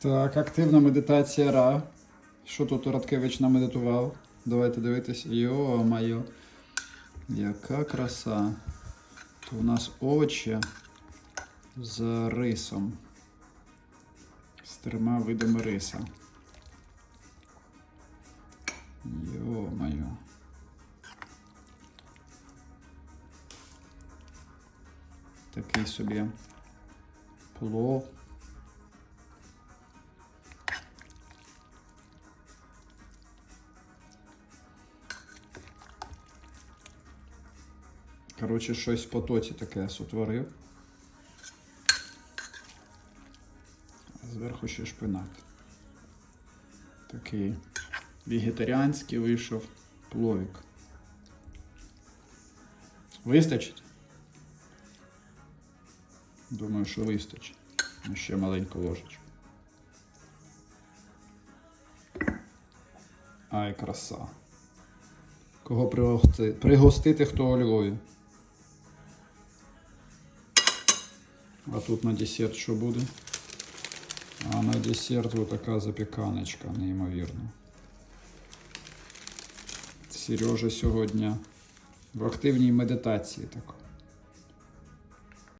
Так, активна медитація Ра. Що тут Радкевич намедитував? Давайте дивитись. Йо-майо. Яка краса. То у нас очі з рисом. З трьома видами риса. Йо-майо. Такий собі плов. Коротше, щось в потоці таке сотворив. Зверху ще шпинат. Такий вегетаріанський вийшов пловік. Вистачить? Думаю, що вистачить. Ще маленьку ложечку. Ай, краса. Кого пригости... пригостити, хто у Львові. А тут на десерт що буде? А на десерт вот така запіканочка, неймовірно. Сережа сьогодні в активній медитації так.